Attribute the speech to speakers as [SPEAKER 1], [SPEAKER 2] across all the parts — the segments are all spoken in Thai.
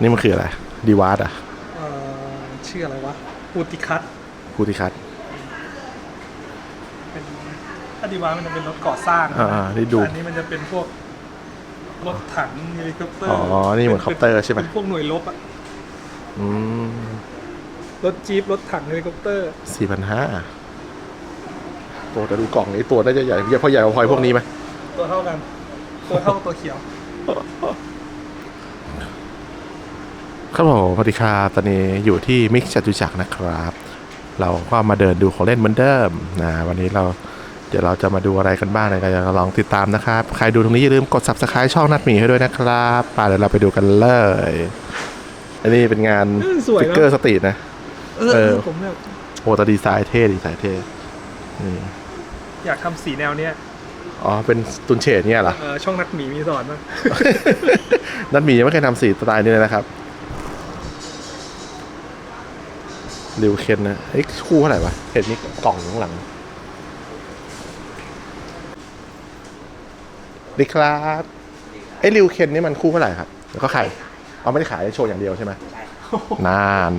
[SPEAKER 1] นี่มันคืออะไร ดีวาร์ดอะ
[SPEAKER 2] เอ่อชื่ออะไรวะอูติคัต
[SPEAKER 1] คูติคัต
[SPEAKER 2] เป็นถ้าดีวามันจะเป็นรถก่อสร้าง
[SPEAKER 1] อ่าๆนี่ดู
[SPEAKER 2] อันนี้มันจะเป็นพวกรถถังเฮลิคอปเตอร์
[SPEAKER 1] อ๋อนี่เหมือนคอปเตอร์ใช่ไหม
[SPEAKER 2] เป็นพวกหน่วยรบอะ
[SPEAKER 1] อืม
[SPEAKER 2] รถจี๊ปรถถังเฮลิคอปเตอร์
[SPEAKER 1] สี่พันห้าตัวแต่ดูกล่องนี้ตัวน่าจะใหญ่เยอะเพราะใหญ่กว่าพลอยพวกนี้ไหม
[SPEAKER 2] ตัวเท่ากัน ตัวเท่ากับตัวเขียว
[SPEAKER 1] ครับผมสวัสดีครับตอนนี้อยู่ที่มิกซ์จตุจักรนะครับ เราก็มาเดินดูของเล่นเหมือนเดิมนะวันนี้เราเดี๋ยวเราจะมาดูอะไรกันบ้างนะก็จะลองติดตามนะครับ ใครดูตรงนี้อย่าลืมกด subscribe ช่องนัดหมีให้ด้วยนะครับไปเดี๋ยวเราไปดูกันเลย อันนี้เป็นงาน
[SPEAKER 2] เออสวย
[SPEAKER 1] ฟิก
[SPEAKER 2] นะ
[SPEAKER 1] เกอร์สตรีทนะ
[SPEAKER 2] เออ
[SPEAKER 1] เออ
[SPEAKER 2] ผมแบบ
[SPEAKER 1] โอ้แต่ดีไซน์เท่ดีไซน์เท่นี่
[SPEAKER 2] อยากทำสีแนวเนี้ย
[SPEAKER 1] อ๋อเป็นตุนเฉดเนี่ยเหรอ
[SPEAKER 2] เออช่องนักหมีมีสอนมั้ง
[SPEAKER 1] นัดหมียังไม่เคยทำสีสไตล์นี้เลยนะครับ ริวเคนนะเอ้ยคู่เท่าไหร่วะเห็นมีกล่องอยู่ข้างหลังดีครับไอ้ริวเคนนี่มันคู่เท่าไหร่ครับแล้วก็ขายเอาไม่ได้ขายโชว์อย่างเดียวใช่ไหมนาน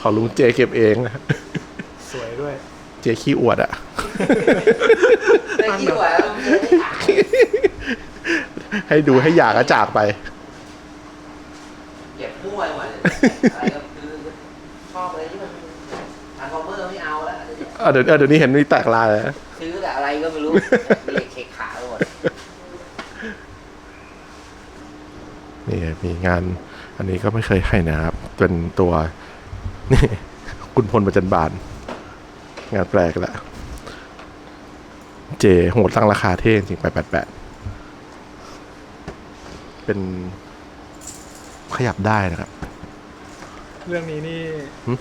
[SPEAKER 1] ขอลุงเจเก็บเองนะ
[SPEAKER 2] สวยด้วย
[SPEAKER 1] เจขี้อวดอะ
[SPEAKER 3] ไม่คิดว่าเราจะได้ขาย
[SPEAKER 1] ให้ดูให้อยากกระจากไป
[SPEAKER 3] เก็บมั่วหมดเลยอะไรก็คือ ชอบอะไรที่มันทางคอมเมอร์ไม่เอาแล้วเดี๋ยวนี้
[SPEAKER 1] เออเดี๋ยวเออเดี๋ยวนี้เห็นมีแตกลายเลยนะ
[SPEAKER 3] ซื้อแต่อะไรก็ไม่รู้มีเช็คขาไปหมด
[SPEAKER 1] นี่มีงาน อันนี้ก็ไม่เคยให้นะครับ เป็นตัวนี่คุณพลประจันบาน งานแปลกแหละเจโหดตั้งราคาเท่จริงไปแปดแปดเป็นขยับได้นะครับ
[SPEAKER 2] เรื่องนี้นี่
[SPEAKER 1] หึ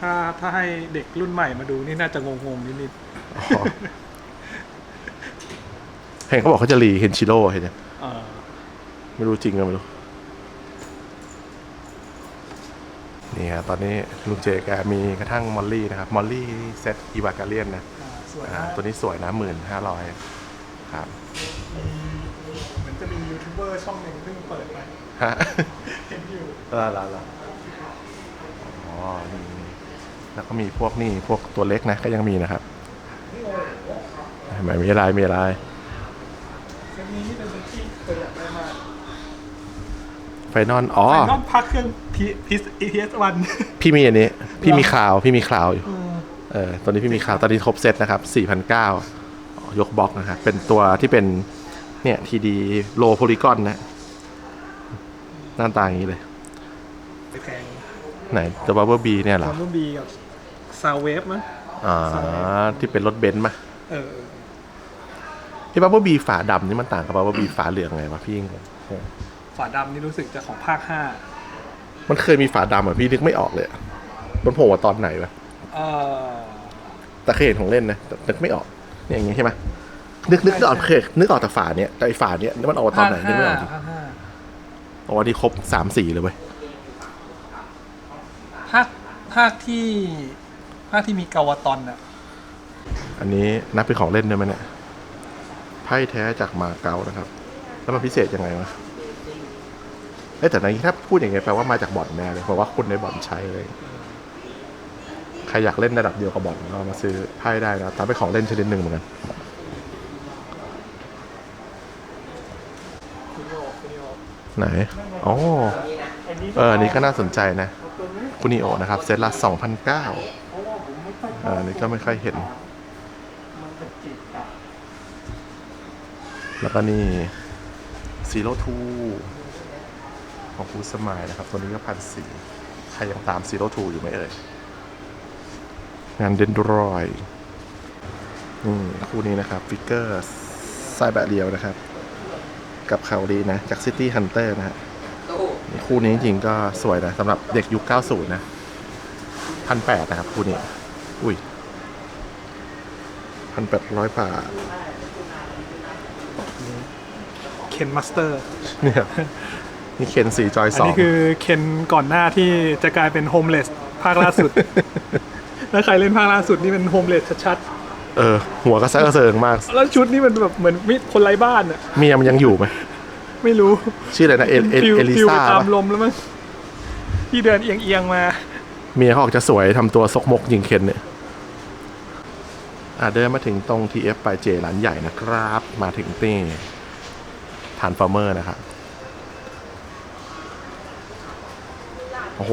[SPEAKER 2] ถ้าถ้าให้เด็กรุ่นใหม่มาดูนี่น่าจะงงๆนิด
[SPEAKER 1] อ๋อเห็นเขาบอกเขาจะรีเฮนชิโร่เห็นยัง
[SPEAKER 2] ๆเออ
[SPEAKER 1] ไม่รู้จริงก็ไม่รู้ นี่ฮะตอนนี้ลุงเจแกมีกระทั่งมอลลี่นะครับ มอลลี่เซตอีวากาเลียนนะ
[SPEAKER 2] อ่าสวย
[SPEAKER 1] อ่า
[SPEAKER 2] นะ
[SPEAKER 1] ตัวนี้สวยนะหมื่นห้าร้อยครับ
[SPEAKER 2] เหมือนจะมียูทูบเบอร์ช่องหนึ่งเพิ่งเปิดไป
[SPEAKER 1] ฮะ
[SPEAKER 2] เห็นอยู่
[SPEAKER 1] ลาลาลาอ๋อนี่นี่ แล้วก็มีพวกนี่พวกตัวเล็กนะก็ยังมีนะครับเห็นไหมมีอะไรมีอะไร
[SPEAKER 2] เซตนี้นี่เป็นเซตที่เคยอยากได้มาก
[SPEAKER 1] ไฟนอลอ๋อ
[SPEAKER 2] ไฟนอลพักเครื่องพีพีพีเอสวัน
[SPEAKER 1] พี่มีอันนี้ พี่มีคลาวพี่มีคลาวอยู่เออตอนนี้พี่มีข่าวตอนนี้ครบเซตนะครับ4,900ยกบล็อกนะครับเป็นตัวที่เป็นเนี่ยทีดีโลโพลีกอนนะหน้าตาอย่างนี้เลย
[SPEAKER 2] แพง
[SPEAKER 1] ไหนตัวบับเบิลบีเนี่ยเหร
[SPEAKER 2] ค
[SPEAKER 1] อ
[SPEAKER 2] อมบูบีกับซาวเวฟมั้ง
[SPEAKER 1] อ่า ที่เป็นรถเบนซ์มา
[SPEAKER 2] เออ
[SPEAKER 1] ที่บับเบิลบีฝาดำนี่มันต่างกับบับเบิลบีฝาเหลืองไงวะพี่งง
[SPEAKER 2] ฝาดำนี่รู้สึกจะของภาคห้า
[SPEAKER 1] มันเคยมีฝาดำอะพี่นึกไม่ออกเลยอะมันโผล่มาตอนไหนวะ
[SPEAKER 2] เออ
[SPEAKER 1] แต่เคยเห็นของเล่นนะแต่นึกไม่ออกเนี่ยอย่างงี้ใช่ไหมนึกนึกนึกออกเคยนึกออกแต่ฝาเนี้ยแต่ไอฝาเนี้ยมันออกมาตอนไหนนึกไม่ออกจริง
[SPEAKER 2] ภาคห้า
[SPEAKER 1] อ๋อที่ครบสามสี่เลยเว้ย
[SPEAKER 2] ภาค ภาคที่ภาคที่มีกาวตอนอะ
[SPEAKER 1] อันนี้นับเป็นของเล่นด้วยไหมเนี่ยไพ่แท้จากมาเก๊านะครับ แล้วมันพิเศษยังไงวะเอ้ยแต่ในนี้ถ้าพูดอย่างเงี้ยแปลว่ามาจากบ่อนแน่เลยเพราะว่าคนในบ่อนใช้เลย ใครอยากเล่นระดับเดียวกับบ่อนก็มาซื้อไพ่ได้นะตามเป็นของเล่นชนิดหนึ่งเหมือนกันไหนอ๋อเอออันนี้ก็น่าสนใจนะ คุนิโอนะครับ เซตละ2,009
[SPEAKER 2] เพราะว่าอั
[SPEAKER 1] นนี้ก็ไม่ค่อยเห็น แล้วก็นี่ซีโร่ทูของฟูสมายนะครับ ตัวนี้ก็พันสี่ใครยังตามซีโร่ทูอยู่ไหมเอ่ย งานเดนดรอยนี่คู่นี้นะครับ ฟิกเกอร์ไซแบะเรียวนะครับ กับคาวดีนะ จากซิตี้ฮันเตอร์นะฮะ คู่นี้จริงๆก็สวยนะสำหรับเด็กยุค 90 นะพันแปดนะครับ คู่นี้ อุ้ยพันแปดร้อยบาท
[SPEAKER 2] เคนมาสเตอร์
[SPEAKER 1] เนี่ยนี่เคนสีจอย
[SPEAKER 2] อัน
[SPEAKER 1] สอง
[SPEAKER 2] นี้คือเคนก่อนหน้าที่จะกลายเป็นโฮมเลสภาคล่าสุด ถ้าใครเล่นภาคล่าสุดนี่เป็นโฮมเลสชัด
[SPEAKER 1] เออ หัวกระแซะกระเซิงมาก
[SPEAKER 2] ๆแล้วชุดนี่มันแบบเหมือนมิตรคนไร้บ้านอะ
[SPEAKER 1] เมียมันยังอยู่ไหม
[SPEAKER 2] ไม่รู้
[SPEAKER 1] ชื่ออะไรนะเอเอ
[SPEAKER 2] ฟิว
[SPEAKER 1] เอลิ
[SPEAKER 2] ฟิว
[SPEAKER 1] ซา
[SPEAKER 2] ไปตาม
[SPEAKER 1] ปะ
[SPEAKER 2] ลมแล้วมั้งที่เดินเอียงเอียงๆมา
[SPEAKER 1] เมียเขาออกจะสวยทำตัวซกมกยิงเคนเนี่ยอะเดินมาถึงตรง TF ไปเจร้านใหญ่นะครับ มาถึงนี่ทานฟอร์เมอร์นะครับโอ้โห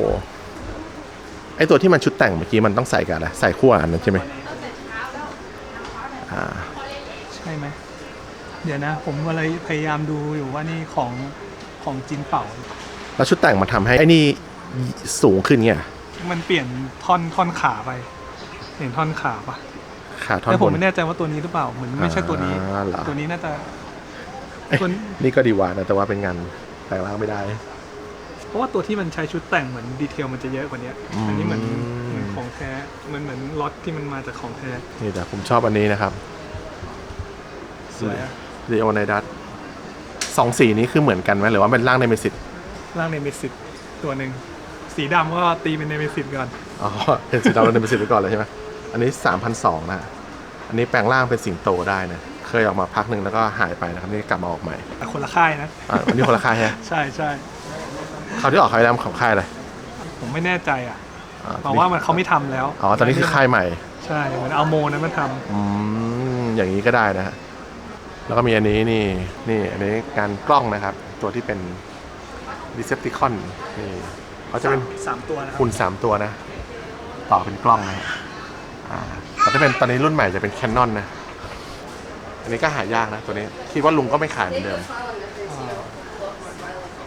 [SPEAKER 1] ไอตัวที่มันชุดแต่งเมื่อกี้มันต้องใส่กันอะไรใส่ขั้วอันนั้นใช่ไหมอ่า
[SPEAKER 2] ใช่ไหม เดี๋ยวนะ ผมอะไรพยายามดูอยู่ว่านี่ของของจินเป่า
[SPEAKER 1] แล้วชุดแต่งมันทำให้ไอ้นี่สูงขึ้นเงี้ย
[SPEAKER 2] มันเปลี่ยนท่อนท่อนขาไปเห็นท่อนขาปะ
[SPEAKER 1] ขาท่อน
[SPEAKER 2] แต่
[SPEAKER 1] บ
[SPEAKER 2] ผม
[SPEAKER 1] น
[SPEAKER 2] ไม่แน่ใจว่าตัวนี้หรือเปล่าเหมือนไม่ใช่ตัวนี้
[SPEAKER 1] อ่าเหรอ
[SPEAKER 2] ตัวนี้น่าจะ
[SPEAKER 1] เอ้ย
[SPEAKER 2] ตัว
[SPEAKER 1] นี่ก็ดีว่านะแต่ว่าเป็นงานแปลงร่างไม่ได้
[SPEAKER 2] เพราะว่าตัวที่มันใช้ชุดแต่งเหมือนดีเทลมันจะเยอะกว่านี้
[SPEAKER 1] อืม
[SPEAKER 2] อันนี้เหมือนเหมือนของแท้เหมือนเหมือนล็อตที่มันมาจากของแท้
[SPEAKER 1] นี่แต่ผมชอบอันนี้นะครับ
[SPEAKER 2] สวยอะ
[SPEAKER 1] เรโอไนดัสสองสีนี้คือเหมือนกันไหมหรือว่าเป็นร่างในเมสิต
[SPEAKER 2] ร่างในเมสิตตัวหนึ่งสีดำก็ตีเป็นในเมสิตก่อน
[SPEAKER 1] อ๋อ เป็นสีดำในเมสิตไปก่อนเลยใช่ไหมอันนี้สามพันสองนะ อันนี้แปลงร่างเป็นสิงโตได้นะ เคยออกมาพักหนึ่งแล้วก็หายไปนะครับนี่กลับมาออกใหม่
[SPEAKER 2] แต่คนละค่ายนะ
[SPEAKER 1] อะวันนี้คนละค่ายใช่ไหม
[SPEAKER 2] ใช่ใช่
[SPEAKER 1] คราวที่ออกค่ายดำของค่ายอะไร
[SPEAKER 2] ผมไม่แน่ใจอะ
[SPEAKER 1] อ่
[SPEAKER 2] บอกว่ามันเขาไม่ทำแล้ว
[SPEAKER 1] อ๋อตอนนี้คือค่ายใหม่
[SPEAKER 2] ใช่เหมือนเอาโมนั้นมาทำ
[SPEAKER 1] อืมอย่างนี้ก็ได้นะฮะ แล้วก็มีอันนี้นี่นี่อันนี้การกล้องนะครับ ตัวที่เป็น Decepticon นี่เขาจะเป็น
[SPEAKER 2] สามตัวนะครับ
[SPEAKER 1] หุ่นสามตัวนะ ต่อเป็นกล้องนะฮะอ่าแต่ถ้าเป็นตอนนี้รุ่นใหม่จะเป็น Canon นะ อันนี้ก็หายากนะตัวนี้ คิดว่าลุงก็ไม่ขายเหมือนเดิม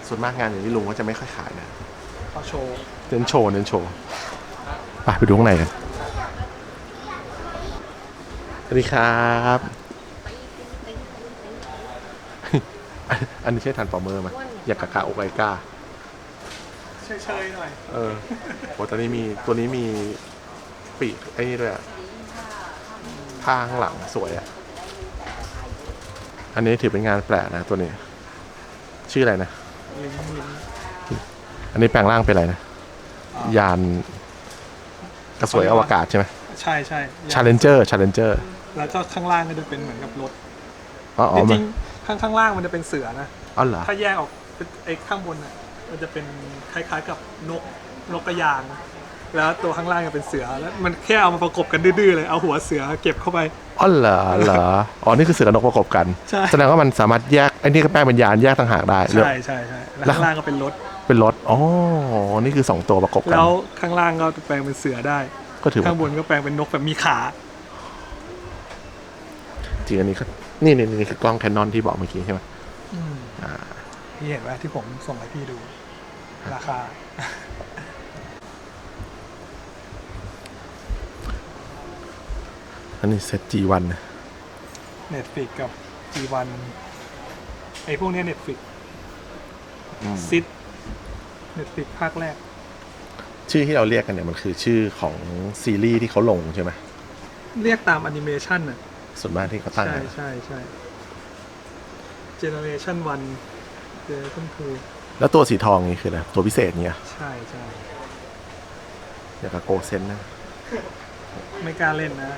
[SPEAKER 1] ส่วนมากงานอย่างนี้ลุงก็จะไม่ค่อยขายนะ
[SPEAKER 2] เขาโชว์
[SPEAKER 1] เน้นโชว์เน้นโชว์ไปไปดูข้างในกันสวัสดีครับ อันอันนี้ใช่ทันฟอร์เมอร์ไหมอยากกะกะโอไกก้า
[SPEAKER 2] เฉยๆหน่อย
[SPEAKER 1] เออโหตอนนี้มีตัวนี้มีปีกไอ้นี่ด้วยอะผ้าข้างหลังสวยอะอันนี้ถือเป็นงานแปลกนะตัวนี้ ชื่ออะไรนะ
[SPEAKER 2] ลิงก์ลิงก์
[SPEAKER 1] อันนี้แปลงร่างเป็นอะไรนะ ยานกระสวยอวกาศใช่ไหม
[SPEAKER 2] ใช่ใช่
[SPEAKER 1] Challenger Challenger
[SPEAKER 2] แล้วก็ข้างล่างก็จะเป็นเหมือนกับรถ
[SPEAKER 1] อ๋ออ๋
[SPEAKER 2] จ
[SPEAKER 1] อมั
[SPEAKER 2] ริ
[SPEAKER 1] น
[SPEAKER 2] งๆ ข้างข้างล่างมันจะเป็นเสือนะ
[SPEAKER 1] อ๋อเหรอ
[SPEAKER 2] ถ้าแยกออกเป็นไอ้ข้างบนน่ะมันจะเป็นคล้ายๆกับนกนกกระยาง แล้วตัวข้างล่างจะเป็นเสือแล้วมันแค่เอามาประกบกันดื้อๆเลยเอาหัวเสือเก็บเข้าไป
[SPEAKER 1] อ๋อเหรอเหรออ๋อนี่คือเสือกับนกประกบกัน
[SPEAKER 2] ใช่
[SPEAKER 1] แสดงว่ามันสามารถแยกไอ้นี่ก็แปลงเป็นยานแยกต่างหากได้เรื่อง
[SPEAKER 2] ใช่ใช่ใช่แล้ว
[SPEAKER 1] แล้ว
[SPEAKER 2] ข้างล่างก็เป็นรถ
[SPEAKER 1] เป็นรถอ๋อนี่คือสองตัวประกบกัน
[SPEAKER 2] แล้วข้างล่างก็แปลงเป็นเสือได้
[SPEAKER 1] ก็ถือว่า
[SPEAKER 2] ข้างบนก็แปลงเป็นนกแบบมีขา
[SPEAKER 1] จริงอันนี้ก็ นี่นี่นี่คือกล้องแคนนอนที่บอกเมื่อกี้ใช่ไหมอ่า
[SPEAKER 2] พี่เห็นไหมที่ผมส่งให้พี่ดู ราคา
[SPEAKER 1] อันนี้เซต G1 นะ
[SPEAKER 2] เน็ตฟิกกับ G1 ไอ้พวกเนี้เน็ตฟิก
[SPEAKER 1] อืม
[SPEAKER 2] ซิดเน็ตฟิกภาคแรก
[SPEAKER 1] ชื่อที่เราเรียกกันเนี่ยมันคือชื่อของซีรีส์ที่เขาลงใช่ไหม
[SPEAKER 2] เรียกตามแอนิเมชันน่ะ
[SPEAKER 1] ส่วนมากที่เขาตั้ง
[SPEAKER 2] ใช่
[SPEAKER 1] กัน
[SPEAKER 2] ใช่ใช่ Generation 1 Generation
[SPEAKER 1] แล้วตัวสีทองนี่คืออะไรตัวพิเศษเนี่ย
[SPEAKER 2] 2ใช่ใช่
[SPEAKER 1] อย่างกับโกเซนนะ
[SPEAKER 2] ไม่กล้าเล่นนะ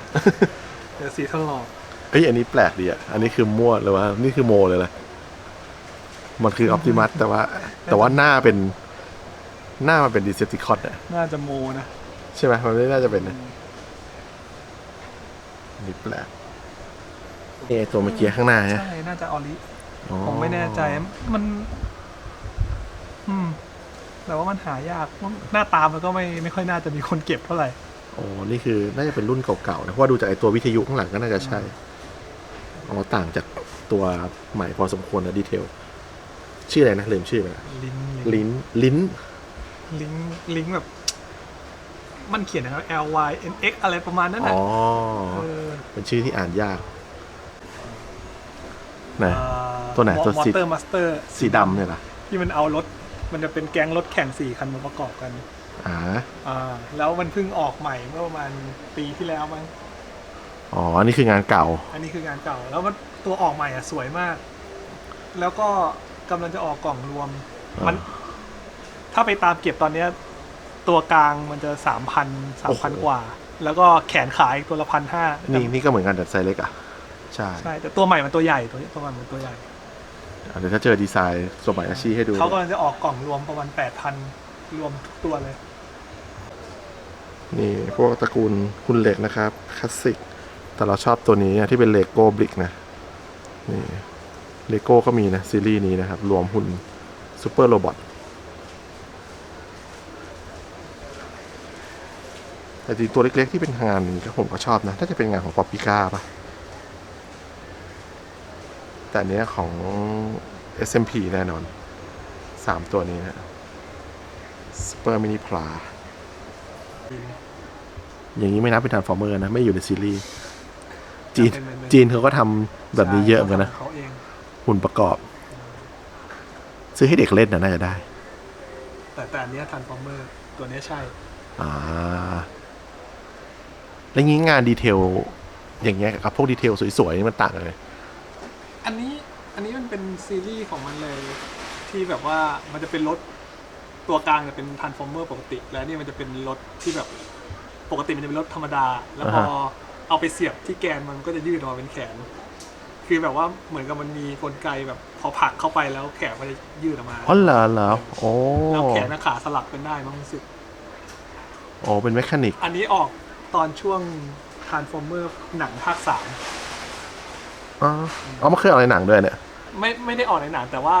[SPEAKER 2] เดี๋ยวสีถลอก
[SPEAKER 1] เอ้ยอันนี้แปลกดีอะ อันนี้คือมั่วเลยว่า นี่คือโมเลยละมันคือออ t ติมัสแต่ว่า แต่ว่าหน้าเป็น หน้ามันเป็นดิเซปติคอนอะ
[SPEAKER 2] น่าจะโมนะ
[SPEAKER 1] ใช่ไหมมันไม่น่าจะเป็นนะอันนี่แปลก เอะตัวเมื่อกี้ข้างหน้าฮะ
[SPEAKER 2] ใช่น่าจะออริ
[SPEAKER 1] อ๋อ
[SPEAKER 2] ผมไม่แน่ใจมัน อืม แต่ว่ามันหายากหน้าตามันก็ไม่ไม่ค่อยน่าจะมีคนเก็บเท่าไหร่
[SPEAKER 1] โอ้นี่คือน่าจะเป็นรุ่นเก่าๆนะเพราะว่าดูจากไอตัววิทยุข้างหลังก็น่าจะใช่อ๋อต่างจากตัวใหม่พอสมควรนะดีเทล ชื่ออะไรนะลืมชื่อไปละ
[SPEAKER 2] ลิงก์
[SPEAKER 1] ลิ้นลิ้น
[SPEAKER 2] ลิงก์ลิงก์แบบ มันเขียนนะครับ L Y N X อะไรประมาณนั้น
[SPEAKER 1] อ๋
[SPEAKER 2] นะ
[SPEAKER 1] อ
[SPEAKER 2] เออ
[SPEAKER 1] เป็นชื่อที่อ่านยาก ไหน
[SPEAKER 2] อ่า
[SPEAKER 1] ตัวไหนตัว
[SPEAKER 2] มอ
[SPEAKER 1] สี
[SPEAKER 2] เตอร์มาสเตอร์
[SPEAKER 1] สีดำเนี่ยเหรอ
[SPEAKER 2] ที่มันเอารถ มันจะเป็นแก๊งรถแข่งสี่คันมาประกอบกัน
[SPEAKER 1] อ่า
[SPEAKER 2] อ่า แล้วมันเพิ่งออกใหม่เมื่อประมาณปีที่แล้วมั้ง
[SPEAKER 1] อ๋อนี่คืองานเก่า
[SPEAKER 2] อันนี้คืองานเก่า แล้วมันตัวออกใหม่อะสวยมาก แล้วก็กำลังจะออกกล่องรวม มัน ถ้าไปตามเก็บตอนเนี้ย ตัวกลางมันจะสามพันสามพันกว่า แล้วก็แขนขาอีกตัวละพันห้า
[SPEAKER 1] นี่นี่ก็เหมือนกันแต่ไซส์เล็กอะ ใช่
[SPEAKER 2] ใช่ แต่ตัวใหม่มันตัวใหญ่ตัวตัวใหม่มันตัวใหญ่
[SPEAKER 1] อะเดี๋ยวถ้าเจอดีไซน์สมัยอาชีพให้ดู
[SPEAKER 2] เขากำลังจะออกกล่องรวมประมาณแปดพันรวมทุกตัวเลย
[SPEAKER 1] นี่พวกตระกูลหุ่นเหล็กนะครับคลาสสิกแต่เราชอบตัวนี้อะที่เป็นเลโก้บลิกนะนี่เลโก้ก็มีนะ ซีรีส์นี้นะครับ รวมหุ่นซูเปอร์โรบอทแต่จริงตัวเล็กๆที่เป็นงานนี้ก็ผมก็ชอบนะ ถ้าจะเป็นงานของป๊อปปิก้าปะ แต่อันเนี้ยของ SMP แน่นอนสามตัวนี้นะซูเปอร์มินิพลาอย่างนี้ไม่นับเป็นทรานส์ฟอร์เมอร์นะ ไม่อยู่ในซีรีส์ จีน
[SPEAKER 2] เป็นเป็นเป็น
[SPEAKER 1] จีนเขาก็ทำแบบนี้เยอะเหมือนกันนะ
[SPEAKER 2] เขาเอง
[SPEAKER 1] หุ่นประกอบ ซื้อให้เด็กเล่นนะน่าจะได้
[SPEAKER 2] แต่แต่อันเนี้ทันฟอร์เมอร์ตัวเนี้ยใช่
[SPEAKER 1] อ่า แล้วงี้งานดีเทล อย่างเงี้ยกับพวกดีเทลสวยๆนี่มันต่างกันเลย
[SPEAKER 2] อันนี้อันนี้มันเป็นซีรีส์ของมันเลย ที่แบบว่ามันจะเป็นรถตัวกลางจะเป็นทันฟอร์เมอร์ปกติ แล้วนี่มันจะเป็นรถที่แบบปกติมันจะเป็นรถธรรมดา แล้วพอ
[SPEAKER 1] อ่าฮะ
[SPEAKER 2] เอาไปเสียบที่แกนมันก็จะยืดออกมาเป็นแขน คือแบบว่าเหมือนกับมันมีกลไกแบบพอผลักเข้าไปแล้วแขนมันจะยืดออกมา
[SPEAKER 1] อ๋อเหรอเหรอโอ้
[SPEAKER 2] แล้วแขนกับขาสลับกันได้มั้งรู้สึก
[SPEAKER 1] โอ้เป็นแมคานิก
[SPEAKER 2] อันนี้ออกตอนช่วงทานฟอร์เมอร์หนังภาคสาม
[SPEAKER 1] อ๋อเอามาเคยเอาในหนังด้วยเนี่ย
[SPEAKER 2] ไม่ไม่ได้ออกในหนังแต่ว่า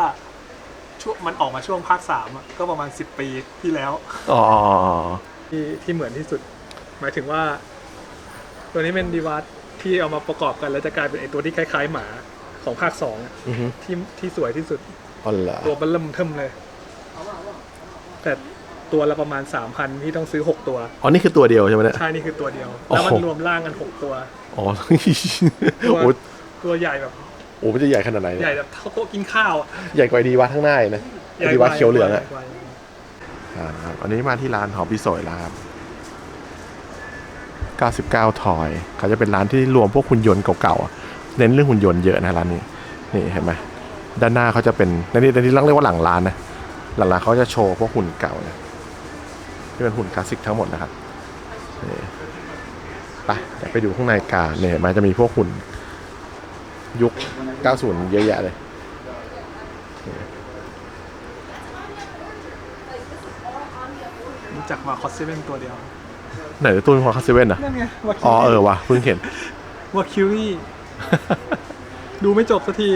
[SPEAKER 2] ช่วงมันออกมาช่วงภาคสามอะก็ประมาณสิบปีที่แล้ว
[SPEAKER 1] อ๋ออ๋ออ๋อ
[SPEAKER 2] ที่ที่เหมือนที่สุด หมายถึงว่า ตัวนี้เป็นดีวัตที่เอามาประกอบกันแล้วจะกลายเป็นไอตัวที่คล้ายๆหมาของภาคสองอะ
[SPEAKER 1] อือฮึ
[SPEAKER 2] ที่ที่สวยที่สุด
[SPEAKER 1] อ๋อเหรอ
[SPEAKER 2] ตัวบัลลัมเทิมเลย แต่ตัวละประมาณสามพันที่ต้องซื้อหกตัว
[SPEAKER 1] อ๋อนี่คือตัวเดียวใช่ไหมเนี่ย
[SPEAKER 2] ใช่นี่คือตัวเดียว
[SPEAKER 1] โอ้
[SPEAKER 2] แล้วมัน
[SPEAKER 1] โห
[SPEAKER 2] รวมร่างกันหกตัว
[SPEAKER 1] อ๋อ
[SPEAKER 2] ตัว
[SPEAKER 1] โอ้
[SPEAKER 2] ตัวใหญ่แบบ
[SPEAKER 1] โอ้มันจะใหญ่ขนาดไหน
[SPEAKER 2] ให
[SPEAKER 1] เนี่ย
[SPEAKER 2] ญ่แบบเท่าโต๊ะกินข้าวอะ
[SPEAKER 1] ใหญ่กว่าไอ้ดีวัดข้างหน้าอีกนะไอ้ดีวัดเขียวเหลืองอะ
[SPEAKER 2] ใญ่กว่า
[SPEAKER 1] อ่าครับอันนี้มาที่ร้านหอมพี่สวยแล้วครับ 99 ทอย เขาจะเป็นร้านที่รวมพวกหุ่นยนต์เก่าๆอะเน้นเรื่องหุ่นยนต์เยอะนะร้านนี้ นี่เห็นไหมด้านหน้าเขาจะเป็นในนี้ในนี้ต้องเรียกว่าหลังร้านนะ หลังร้านเขาจะโชว์พวกหุ่นเก่าเนี่ยที่เป็นหุ่นคลาสสิกทั้งหมดนะครับนี่ไปเดี๋ยวไปดูข้างในการเนี่ยมันจะมีพวกหุ่น ยุค 90 เยอะแยะเลย
[SPEAKER 2] รู้จักมาคอสเซเว่นตัวเดียว
[SPEAKER 1] ไหนตัวเป็นของคาเซเว่นอะ
[SPEAKER 2] นั่นไงวาคิ
[SPEAKER 1] อ๋อเออ
[SPEAKER 2] รี่
[SPEAKER 1] ว่ะเพิ่งเห็น
[SPEAKER 2] วาคิรี่ ดูไม่จบสักที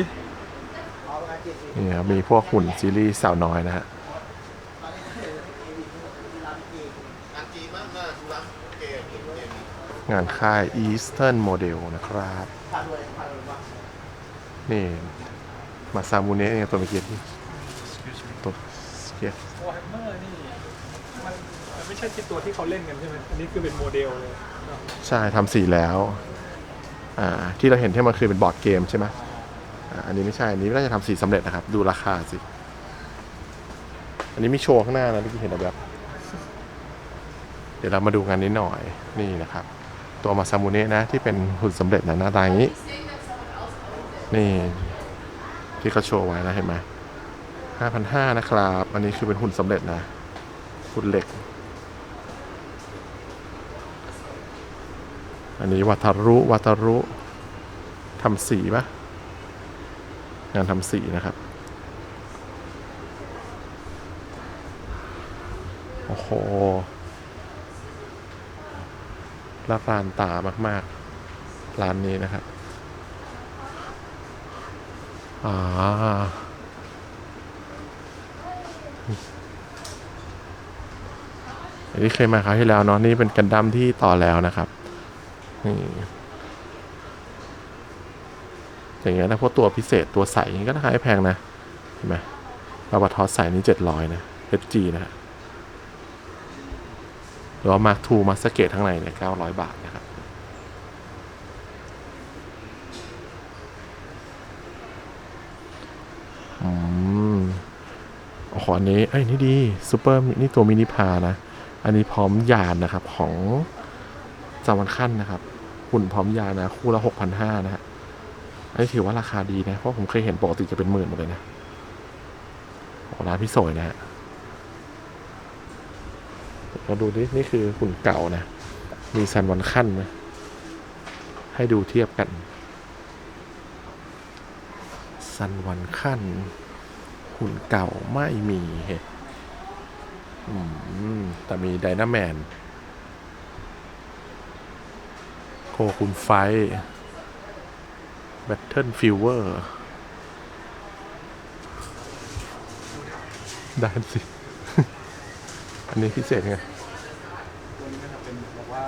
[SPEAKER 1] นี่ครับมีพวกหุ่นซีรีส์สาวน้อยนะฮะงานค่าย Eastern Model นะครับนี่ มาซามูเนะเนี่ยตัวเมื่อกี้ที่ตัวเกีย
[SPEAKER 2] วอร์แฮมเมอร์นี่มันมันไม่ใช่ที่ตัวที่เขาเล่นกันใช่ไหมอันนี้คือเป็นโมเดลเลยเนอะ
[SPEAKER 1] ใช่ทำสีแล้ว อ่า ที่เราเห็นที่มันคือเป็นบอร์ดเกมใช่ไหมอ่าอันนี้ไม่ใช่ อันนี้น่าจะทำสีสำเร็จนะครับ ดูราคาสิ อันนี้มีโชว์ข้างหน้านะที่เห็นแบบ เดี๋ยวเรามาดูงานนี้หน่อย นี่นะครับ ตัวมาซามูเนะนะที่เป็นหุ่นสำเร็จนะหน้าตาอย่างนี้ นี่ที่เขาโชว์ไว้นะเห็นไหมห้าพันห้านะครับ อันนี้คือเป็นหุ่นสำเร็จนะ หุ่นเหล็ก อันนี้วัตรุวัตรุทำสีปะงานทำสีนะครับ โอ้โหละลานตามาก ๆ ร้านนี้นะครับ อ่าอันนี้เคยมาคราวที่แล้วเนาะนี่เป็นกันดั้มที่ต่อแล้วนะครับนี่อย่างเงี้ยนะพวกตัวพิเศษตัวใสอย่ก็ราคาไม่แพงนะเห็นไหมบาบาทอสใสนี่เจ็ดร้อยนะ HG นะฮะหรือว่ามาร์คทูมาสเกตข้างในเนี่ยเก้าร้อยบาทนะครับ อืมโออันนี้เอ้ยนี่ดีซูเปอร์นี่ตัวมินิพานะ อันนี้พร้อมยานนะครับของจาวันขั้นนะครับหุ่นพร้อมยานนะคู่ละหกพันห้านะฮะอันนี้ถือว่าราคาดีนะ เพราะผมเคยเห็นปกติจะเป็นหมื่นหมดเลยนะโอ้ร้านพี่สวยนะฮะเราดูดินี่คือหุ่นเก่านะ มีซันวันขั้นนะให้ดูเทียบกันซันวันขั้น หุ่นเก่าไม่มีเห็ดอืมแต่มีไดนาแมน โคคุณไฟแบทเทิลฟิวเวอร์ได้สิ อันนี้พิเศษไง
[SPEAKER 2] ตัวนี้มันจะเป็นแบบว่า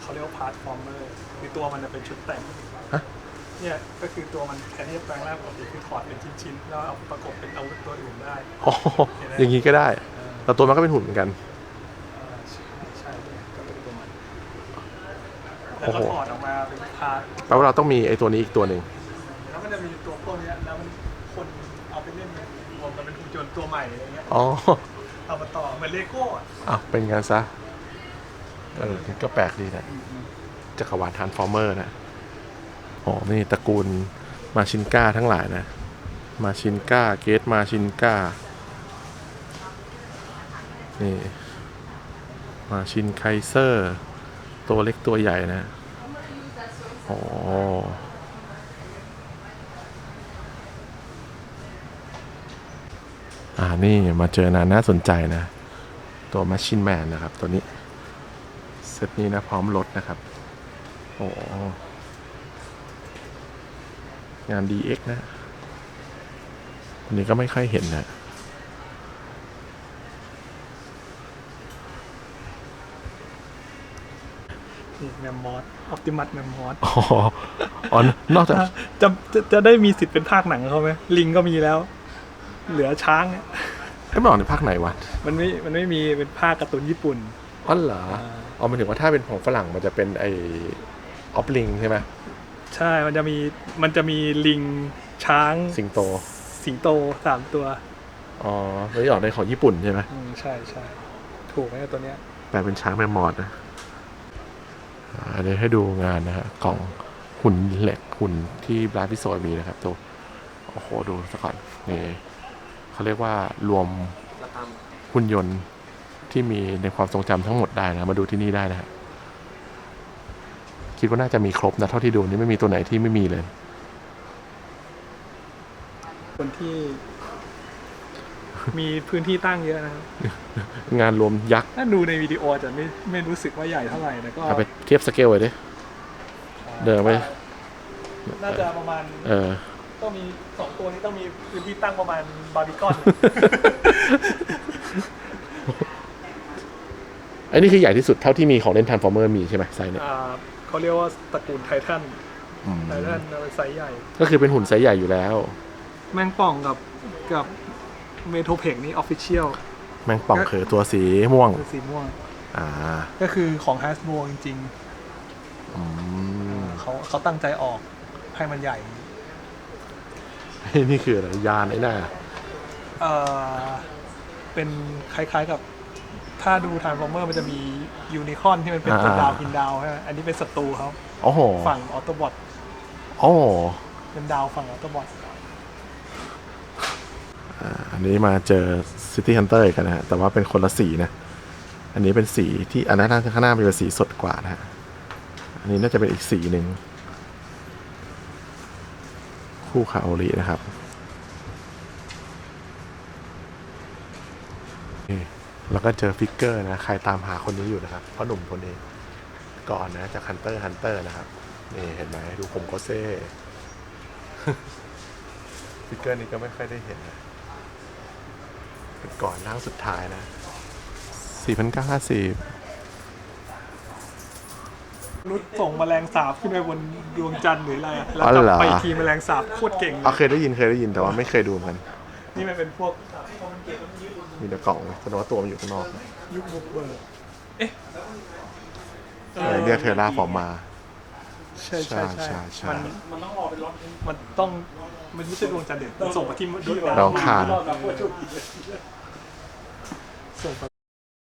[SPEAKER 2] เขาเรียกว่าพาร์ทฟอร์เมอร์คือตัวมันจะเป็นชุดแต่ง เนี่ยก็คือตัวมันแทนที่จะแปลงร่างปกติคือถอดเป็นชิ้นๆแล้วเอาประกบเป็นอาวุธตัวอื่นได้
[SPEAKER 1] อ๋ออย่างนี้ก็ได้
[SPEAKER 2] เออ
[SPEAKER 1] แต่ตัวมันก็เป็นหุ่นเหมือนกัน
[SPEAKER 2] ใช่ใช่ก็เป็นตัวมัน
[SPEAKER 1] โอ้
[SPEAKER 2] แล้ว
[SPEAKER 1] โห
[SPEAKER 2] ก็ถอดออกมาเป็นพาร์ท
[SPEAKER 1] แปลว่าเราต้องมีไอ้ตัวนี้อีกตัวหนึ่ง
[SPEAKER 2] แล้วมันจะมีตัวพวกเนี้ยแล้วมันคนเอาไปเล่นเนี่ยรวมกันเป็นหุ่นยนต์ตัวใหม่อะไรเงี้ย
[SPEAKER 1] อ๋อ
[SPEAKER 2] เอามาต่อเหมือนเลโก้อะ
[SPEAKER 1] อะเป็นงั้นซะเออนี่ก็แปลกดีนะจักรวาลทรานส์ฟอร์เมอร์นะ อ๋อ นี่ตระกูลมาชินก้าทั้งหลายนะ มาชินก้า เกตมาชินก้า นี่ มาชินไคเซอร์ ตัวเล็กตัวใหญ่นะ อ๋ออ่านี่มาเจอนานน่าสนใจนะ ตัว Machine Man นะครับ ตัวนี้ เซตนี้นะ พร้อมรถนะครับ โอ้ งาน DX นะอันนี้ก็ไม่ค่อยเห็นนะ
[SPEAKER 2] นี่แมมมอสออปติมัสแมมมอส
[SPEAKER 1] อ๋ออ๋อนอกจาก
[SPEAKER 2] จะจะจะได้มีสิทธิ์เป็นภาคหนังเขาไหมลิงก็มีแล้ว เหลือช้างเนี่ย
[SPEAKER 1] ไอ้ยมันออกในภาคไหนวะ
[SPEAKER 2] มันไม่มันไม่มีเป็นภาคการ์ตูนญี่ปุ่น
[SPEAKER 1] อ๋อเหรออ๋อหมันถึงว่าถ้าเป็นของฝรั่งมันจะเป็นไอออฟลิงใช่ไหม
[SPEAKER 2] ใช่มันจะมีมันจะมีลิงช้าง
[SPEAKER 1] สิงโต
[SPEAKER 2] สิงโตสามตัว
[SPEAKER 1] อ๋อแล้วนี่ออกในของญี่ปุ่นใช่ไหม
[SPEAKER 2] อืมใช่ใช่ถูกไหมตัวเนี้ย
[SPEAKER 1] แปลเป็นช้างแมมมอดนะอ่าเดี๋ยวให้ดูงานนะฮะกล่องหุ่นเหล็กหุ่นที่ร้านพิโซนมีนะครับตัวโอ้โหดูซะก่อนนี่เขาเรียกว่ารวมหุ่นยนต์ที่มีในความทรงจำทั้งหมดได้นะ มาดูที่นี่ได้นะฮะ คิดว่าน่าจะมีครบนะเท่าที่ดูนี่ไม่มีตัวไหนที่ไม่มีเลย
[SPEAKER 2] คนที่มีพื้นที่ตั้งเยอะนะครับ
[SPEAKER 1] งานรวมยักษ์
[SPEAKER 2] ถ้าดูในวิดีโอจะไม่ไม่รู้สึกว่าใหญ่เท่าไหร่แต่ก็
[SPEAKER 1] เอาไปเทียบสเกลเลยดิเดินไป
[SPEAKER 2] น่าจะประมาณ
[SPEAKER 1] เออ
[SPEAKER 2] ต้องมีสองตัวนี้ต้องมีพื้นที่ตั้งประมาณบาร์บีคอน
[SPEAKER 1] ไอ้นี่คือใหญ่ที่สุดเท่าที่มีของเล่นทรานส์ฟอร์เมอร์มีใช่ไหมไซส์เนี่ย
[SPEAKER 2] อ่า เขาเรียกว่าตระกูลไททัน
[SPEAKER 1] อืม
[SPEAKER 2] ไททันเป็นไซส์ใหญ่
[SPEAKER 1] ก็คือเป็นหุ่นไซส์ใหญ่อยู่แล้ว
[SPEAKER 2] แมงป่องกับกับเมโทเพกนี่ออฟฟิเชียล
[SPEAKER 1] แมงป่องคือตัวสีม่วง
[SPEAKER 2] คือสีม่วง
[SPEAKER 1] อ่า
[SPEAKER 2] ก็คือของ h a s b r o จริง
[SPEAKER 1] อืม
[SPEAKER 2] ๆเขาเขาตั้งใจออกให้มันใหญ่
[SPEAKER 1] ไอ้นี่คืออะไรยานไอ้น่า
[SPEAKER 2] เอ่อเป็นคล้ายๆกับ ถ้าดูทานฟอร์เมอร์มันจะมียูนิคอนที่มันเป็นตัวดาวกินดาวใช่ไหมอันนี้เป็นศัตรูเขา
[SPEAKER 1] โอ้โห
[SPEAKER 2] ฝั่งออโตบอท
[SPEAKER 1] โอ้โห
[SPEAKER 2] เป็นดาวฝั่งออโตบอท
[SPEAKER 1] อ่าอันนี้มาเจอซิตี้ฮันเตอร์กันนะฮะแต่ว่าเป็นคนละสีนะ อันนี้เป็นสีที่อันนั้นข้างหน้าเป็นสีสดกว่านะฮะอันนี้น่าจะเป็นอีกสีหนึ่งคู่คาโอรินะครับ แล้วก็เจอฟิกเกอร์นะ ใครตามหาคนนี้อยู่นะครับพ่อหนุ่มคนนี้ ก่อนนะจากฮันเตอร์ฮันเตอร์นะครับ นี่เห็นไหมดูผมโคเซ่ฟิกเกอร์นี้ก็ไม่ค่อยได้เห็นนะเป็นก่อนร่างสุดท้ายนะ 4,950
[SPEAKER 2] นุชส่งแมลงสาบขึ้นไปบนดวงจันทร์หรืออะไรอะแล้ว
[SPEAKER 1] อ๋
[SPEAKER 2] ก
[SPEAKER 1] อ
[SPEAKER 2] ลับ
[SPEAKER 1] เหรอ
[SPEAKER 2] ไปทีแมลงสาบโคตรเก่งเล
[SPEAKER 1] อ๋อยเคยได้ยินเคยได้ยินแต่ว่าไม่เคยดูเหมือนกัน
[SPEAKER 2] นี่มันเป็นพวก
[SPEAKER 1] มีแต่กล่องแสดงว่าตัวมันอยู่ข้างนอก
[SPEAKER 2] ยุคบุกเบิกเอ๊ะ
[SPEAKER 1] เลยเรียกเทอร่าฟอร์มา
[SPEAKER 2] ใช่ใช่
[SPEAKER 1] ใช่
[SPEAKER 2] ใช่
[SPEAKER 1] ใช่
[SPEAKER 2] มันมันต้องออกเป็นรถมันต้องมันไม่ใช่ดวงจันทร์เด็ดมันส่งมาที่ดวง
[SPEAKER 1] ดาวอังคาร
[SPEAKER 2] ส่งไป